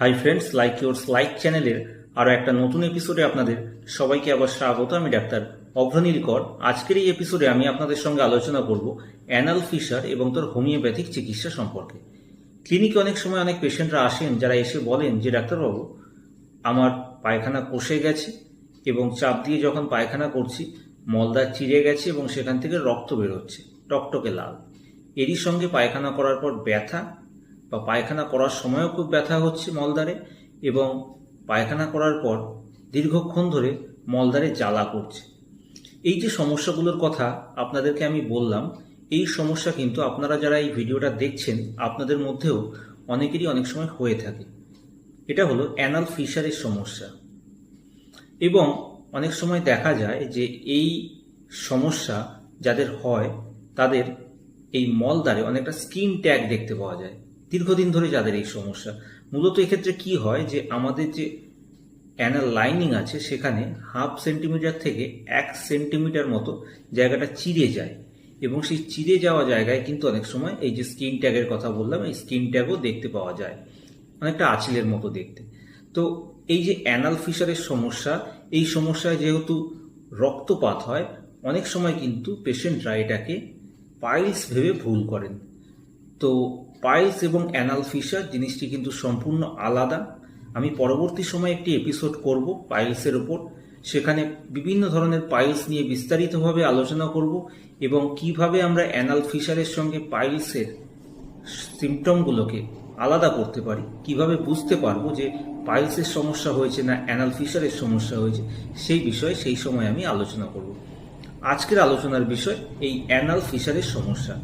Hi friends like your like চ্যানেলের আরও একটা নতুন এপিসোডে আপনাদের সবাইকে আবার স্বাগত। আমি ডাক্তার অভ্রনীল কর আজকের এই এপিসোডে আমি আপনাদের সঙ্গে আলোচনা করব অ্যানাল ফিশার এবং তার হোমিওপ্যাথিক চিকিৎসা সম্পর্কে। ক্লিনিকে অনেক সময় অনেক পেশেন্টরা আসেন, যারা এসে বলেন যে, ডাক্তারবাবু, আমার পায়খানা কষে গেছে এবং চাপ দিয়ে যখন পায়খানা করছি, মলদা চিড়ে গেছে এবং সেখান থেকে রক্ত বেরোচ্ছে, টকটকে লাল। এরই সঙ্গে পায়খানা করার পর ব্যথা বা পায়খানা করার সময়ও খুব ব্যথা হচ্ছে মলদারে এবং পায়খানা করার পর দীর্ঘক্ষণ ধরে মলদারে জ্বালা করছে। এই যে সমস্যাগুলোর কথা আপনাদেরকে আমি বললাম, এই সমস্যা কিন্তু আপনারা যারা এই ভিডিওটা দেখছেন, আপনাদের মধ্যেও অনেকেরই অনেক সময় হয়ে থাকে। এটা হলো অ্যানাল ফিশারের সমস্যা। এবং অনেক সময় দেখা যায় যে এই সমস্যা যাদের হয়, তাদের এই মলদ্বারে অনেকটা স্কিন ট্যাগ দেখতে পাওয়া যায়। দীর্ঘদিন ধরে যাদের এই সমস্যা, মূলত এক্ষেত্রে কি হয় যে আমাদের যে অ্যানাল লাইনিং আছে সেখানে হাফ সেন্টিমিটার থেকে এক সেন্টিমিটার মতো জায়গাটা চিড়ে যায় এবং সেই চিড়ে যাওয়া জায়গায় কিন্তু অনেক সময় এই যে স্কিন ট্যাগের কথা বললাম, এই স্কিন ট্যাগও দেখতে পাওয়া যায়, অনেকটা আঁচিলের মতো দেখতে। তো এই যে অ্যানাল ফিশারের সমস্যা, এই সমস্যায় যেহেতু রক্তপাত হয়, অনেক সময় কিন্তু পেশেন্টরা এটাকে পাইলস ভেবে ভুল করেন। তো পাইলস এবং অ্যানাল ফিশার, জিনিসটি কিন্তু সম্পূর্ণ আলাদা। আমি পরবর্তী সময়ে একটি এপিসোড করব পাইলসের ওপর সেখানে বিভিন্ন ধরনের পাইলস নিয়ে বিস্তারিতভাবে আলোচনা করব এবং কীভাবে আমরা অ্যানাল ফিশারের সঙ্গে পাইলসের সিমটমগুলোকে আলাদা করতে পারি, কীভাবে বুঝতে পারব যে পাইলসের সমস্যা হয়েছে না অ্যানাল ফিশারের সমস্যা হয়েছে, সেই বিষয়ে সেই সময় আমি আলোচনা করব। আজকের আলোচনার বিষয় এই অ্যানাল ফিশারের সমস্যা।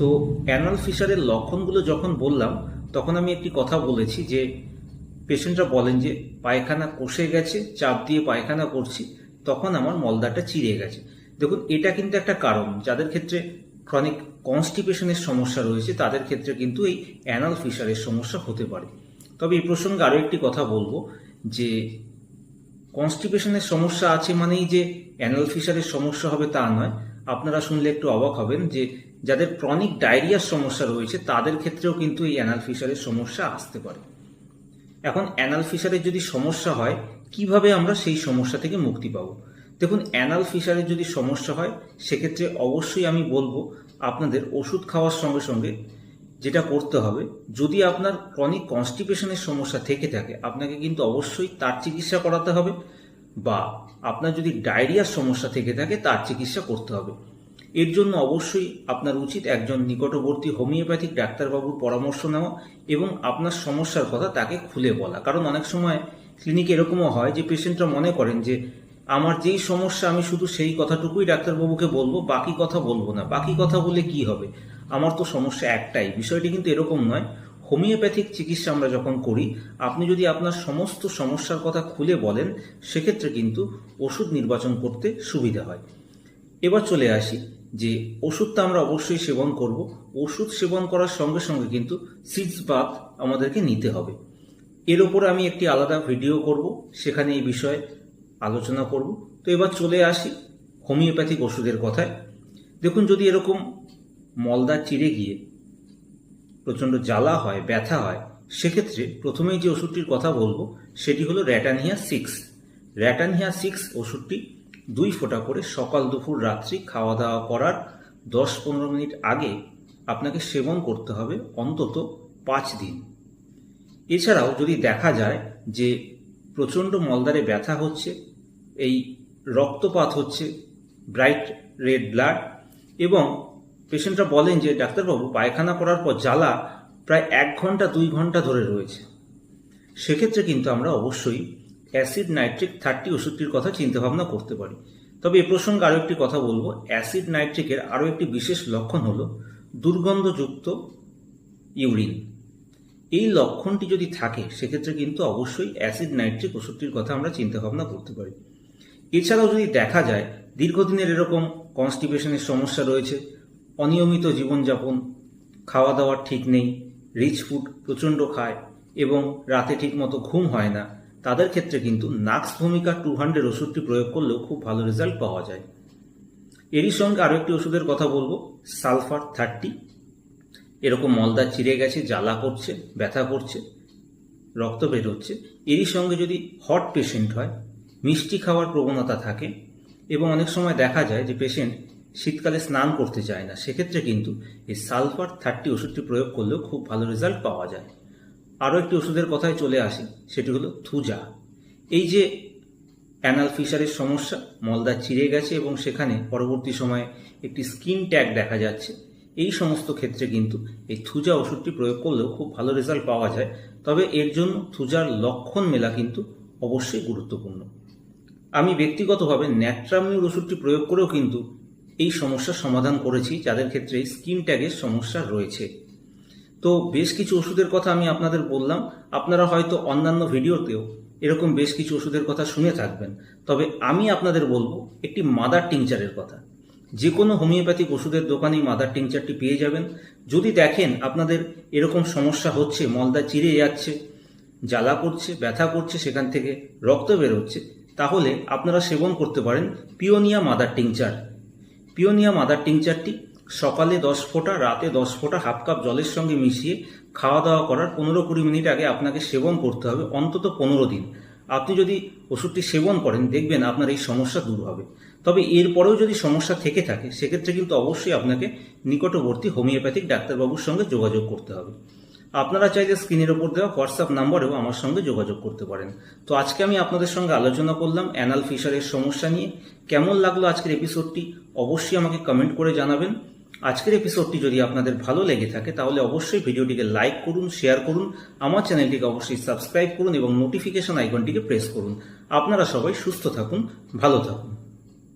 তো অ্যানাল ফিশারের লক্ষণগুলো যখন বললাম, তখন আমি একটি কথা বলেছি যে, পেশেন্টরা বলেন যে, পায়খানা কষে গেছে, চাপ দিয়ে পায়খানা করছি, তখন আমার মলদাটা চিড়ে গেছে। দেখুন, এটা কিন্তু একটা কারণ। যাদের ক্ষেত্রে ক্রনিক কনস্টিপেশনের সমস্যা রয়েছে, তাদের ক্ষেত্রে কিন্তু এই অ্যানাল ফিশারের সমস্যা হতে পারে। তবে এই প্রসঙ্গে আরও একটি কথা বলব যে কনস্টিপেশনের সমস্যা আছে মানেই যে অ্যানাল ফিশারের সমস্যা হবে তা নয়। আপনারা শুনলে একটু অবাক হবেন যে যাদের ক্রনিক ডায়রিয়ার সমস্যা রয়েছে, তাদের ক্ষেত্রেও কিন্তু এই অ্যানাল ফিশারের সমস্যা আসতে পারে। এখন অ্যানাল ফিশারের যদি সমস্যা হয়, কীভাবে আমরা সেই সমস্যা থেকে মুক্তি পাব? দেখুন অ্যানাল ফিশারের যদি সমস্যা হয়, সেক্ষেত্রে অবশ্যই আমি বলব, আপনাদের ওষুধ খাওয়ার সঙ্গে সঙ্গে যেটা করতে হবে, যদি আপনার ক্রনিক কনস্টিপেশনের সমস্যা থেকে থাকে, আপনাকে কিন্তু অবশ্যই তার চিকিৎসা করাতে হবে, বা আপনার যদি ডায়রিয়ার সমস্যা থেকে থাকে, তার চিকিৎসা করতে হবে। এর জন্য অবশ্যই আপনার উচিত একজন নিকটবর্তী হোমিওপ্যাথিক ডাক্তারবাবুর পরামর্শ নেওয়া এবং আপনার সমস্যার কথা তাকে খুলে বলা। কারণ অনেক সময় ক্লিনিকে এরকমও হয় যে পেশেন্টরা মনে করেন যে, আমার যেই সমস্যা, আমি শুধু সেই কথাটুকুই ডাক্তারবাবুকে বলব, বাকি কথা বলব না। বাকি কথা বলে কি হবে? আমার তো সমস্যা একটাই। বিষয়টি কিন্তু এরকম নয়। হোমিওপ্যাথিক চিকিৎসা আমরা যখন করি, আপনি যদি আপনার সমস্ত সমস্যার কথা খুলে বলেন, সেক্ষেত্রে কিন্তু ওষুধ নির্বাচন করতে সুবিধা হয়। এবার চলে আসি। যে ওষুধটা আমরা অবশ্যই সেবন করব। ওষুধ সেবন করার সঙ্গে সঙ্গে কিন্তু সিডস বাথ আমাদেরকে নিতে হবে। এর ওপর আমি একটি আলাদা ভিডিও করব, সেখানে এই বিষয়ে আলোচনা করব। তো এবার চলে আসি হোমিওপ্যাথিক ওষুধের কথায়। দেখুন, যদি এরকম মলদা চিড়ে গিয়ে প্রচণ্ড জ্বালা হয়, ব্যথা হয়, সেক্ষেত্রে প্রথমেই যে ওষুধটির কথা বলব, সেটি হলো র্যাটানহিয়া সিক্স। র্যাটানহিয়া সিক্স ওষুধটি দুই ফোঁটা করে সকাল, দুপুর, রাত্রি খাওয়া দাওয়া করার দশ পনেরো মিনিট আগে আপনাকে সেবন করতে হবে অন্তত পাঁচ দিন। এছাড়াও যদি দেখা যায় যে প্রচণ্ড মলদারে ব্যথা হচ্ছে, এই রক্তপাত হচ্ছে, ব্রাইট রেড ব্লাড এবং পেশেন্টরা বলেন যে, ডাক্তারবাবু, পায়খানা করার পর জ্বালা প্রায় এক ঘণ্টা, দুই ঘণ্টা ধরে রয়েছে। সেক্ষেত্রে কিন্তু আমরা অবশ্যই অ্যাসিড নাইট্রিক থার্টি ওষুধটির কথা চিন্তাভাবনা করতে পারি। তবে এ প্রসঙ্গে আরও একটি কথা বলব। অ্যাসিড নাইট্রিকের আরও একটি বিশেষ লক্ষণ হলো দুর্গন্ধযুক্ত ইউরিন। এই লক্ষণটি যদি থাকে, সেক্ষেত্রে কিন্তু অবশ্যই অ্যাসিড নাইট্রিক ওষুধটির কথা আমরা চিন্তাভাবনা করতে পারি। এছাড়াও যদি দেখা যায়, দীর্ঘদিনের এরকম কনস্টিপেশনের সমস্যা রয়েছে, অনিয়মিত জীবনযাপন খাওয়া দাওয়ার ঠিক নেই, রিচ ফুড প্রচণ্ড খায় এবং রাতে ঠিকমতো ঘুম হয় না তাদের ক্ষেত্রে কিন্তু নাক্স ভূমিকা টু হান্ড্রেড ওষুধটি প্রয়োগ করলেও খুব ভালো রেজাল্ট পাওয়া যায়। এরই সঙ্গে আরও একটি ওষুধের কথা বলব, সালফার থার্টি এরকম মলদা চিড়ে গেছে, জ্বালা করছে, ব্যথা করছে, রক্ত বের হচ্ছে। এরই সঙ্গে যদি হট পেশেন্ট হয়, মিষ্টি খাওয়ার প্রবণতা থাকে এবং অনেক সময় দেখা যায় যে পেশেন্ট শীতকালে স্নান করতে চায় না, সেক্ষেত্রে কিন্তু এই সালফার থার্টি ওষুধটি প্রয়োগ করলেও খুব ভালো রেজাল্ট পাওয়া যায়। আরও একটি ওষুধের কথায় চলে আসি, সেটি হলো থুজা। এই যে অ্যানাল ফিশারের সমস্যা, মলদা চিড়ে গেছে এবং সেখানে পরবর্তী সময়ে একটি স্কিন ট্যাগ দেখা যাচ্ছে। এই সমস্ত ক্ষেত্রে কিন্তু এই থুজা ওষুধটি প্রয়োগ করলেও খুব ভালো রেজাল্ট পাওয়া যায়, তবে এর জন্য থুজার লক্ষণ মেলা কিন্তু অবশ্যই গুরুত্বপূর্ণ। আমি ব্যক্তিগতভাবে ন্যাট্রামিউর ওষুধটি প্রয়োগ করেও কিন্তু এই সমস্যার সমাধান করেছি, যাদের ক্ষেত্রে স্কিন ট্যাগের সমস্যা রয়েছে। তো বেশ কিছু ওষুধের কথা আমি আপনাদের বললাম। আপনারা হয়তো অন্যান্য ভিডিওতেও এরকম বেশ কিছু ওষুধের কথা শুনে থাকবেন। তবে আমি আপনাদের বলব, একটি মাদার টিংচারের কথা। যে কোনো হোমিওপ্যাথিক ওষুধের দোকানেই মাদার টিংচারটি পেয়ে যাবেন। যদি দেখেন আপনাদের এরকম সমস্যা হচ্ছে, মলদা চিরে যাচ্ছে, জ্বালা করছে, ব্যথা করছে, সেখান থেকে রক্ত বেরোচ্ছে, তাহলে আপনারা সেবন করতে পারেন paeonia mother tincture paeonia mother টিংচারটি সকালে দশ ফোঁটা, রাতে দশ ফোঁটা, হাফ কাপ জলের সঙ্গে মিশিয়ে খাওয়া দাওয়া করার পনেরো কুড়ি মিনিট আগে আপনাকে সেবন করতে হবে, অন্তত পনেরো দিন। আপনি যদি ওষুধটি সেবন করেন, দেখবেন আপনার এই সমস্যা দূর হবে। তবে এরপরেও যদি সমস্যা থেকে থাকে, সেক্ষেত্রে কিন্তু অবশ্যই আপনাকে নিকটবর্তী হোমিওপ্যাথিক ডাক্তারবাবুর সঙ্গে যোগাযোগ করতে হবে। আপনারা চাইলে স্ক্রিনের ওপর দেওয়া হোয়াটসঅ্যাপ নাম্বারেও আমার সঙ্গে যোগাযোগ করতে পারেন। তো আজকে আমি আপনাদের সঙ্গে আলোচনা করলাম অ্যানাল ফিশারের সমস্যা নিয়ে। কেমন লাগল আজকের এপিসোডটি? অবশ্যই আমাকে কমেন্ট করে জানাবেন। আজকের এপিসোডটি যদি আপনাদের ভালো লেগে থাকে, তাহলে অবশ্যই ভিডিওটিকে লাইক করুন শেয়ার করুন, আমার চ্যানেলটিকে অবশ্যই সাবস্ক্রাইব করুন এবং নোটিফিকেশন আইকনটিকে প্রেস করুন। আপনারা সবাই সুস্থ থাকুন, ভালো থাকুন।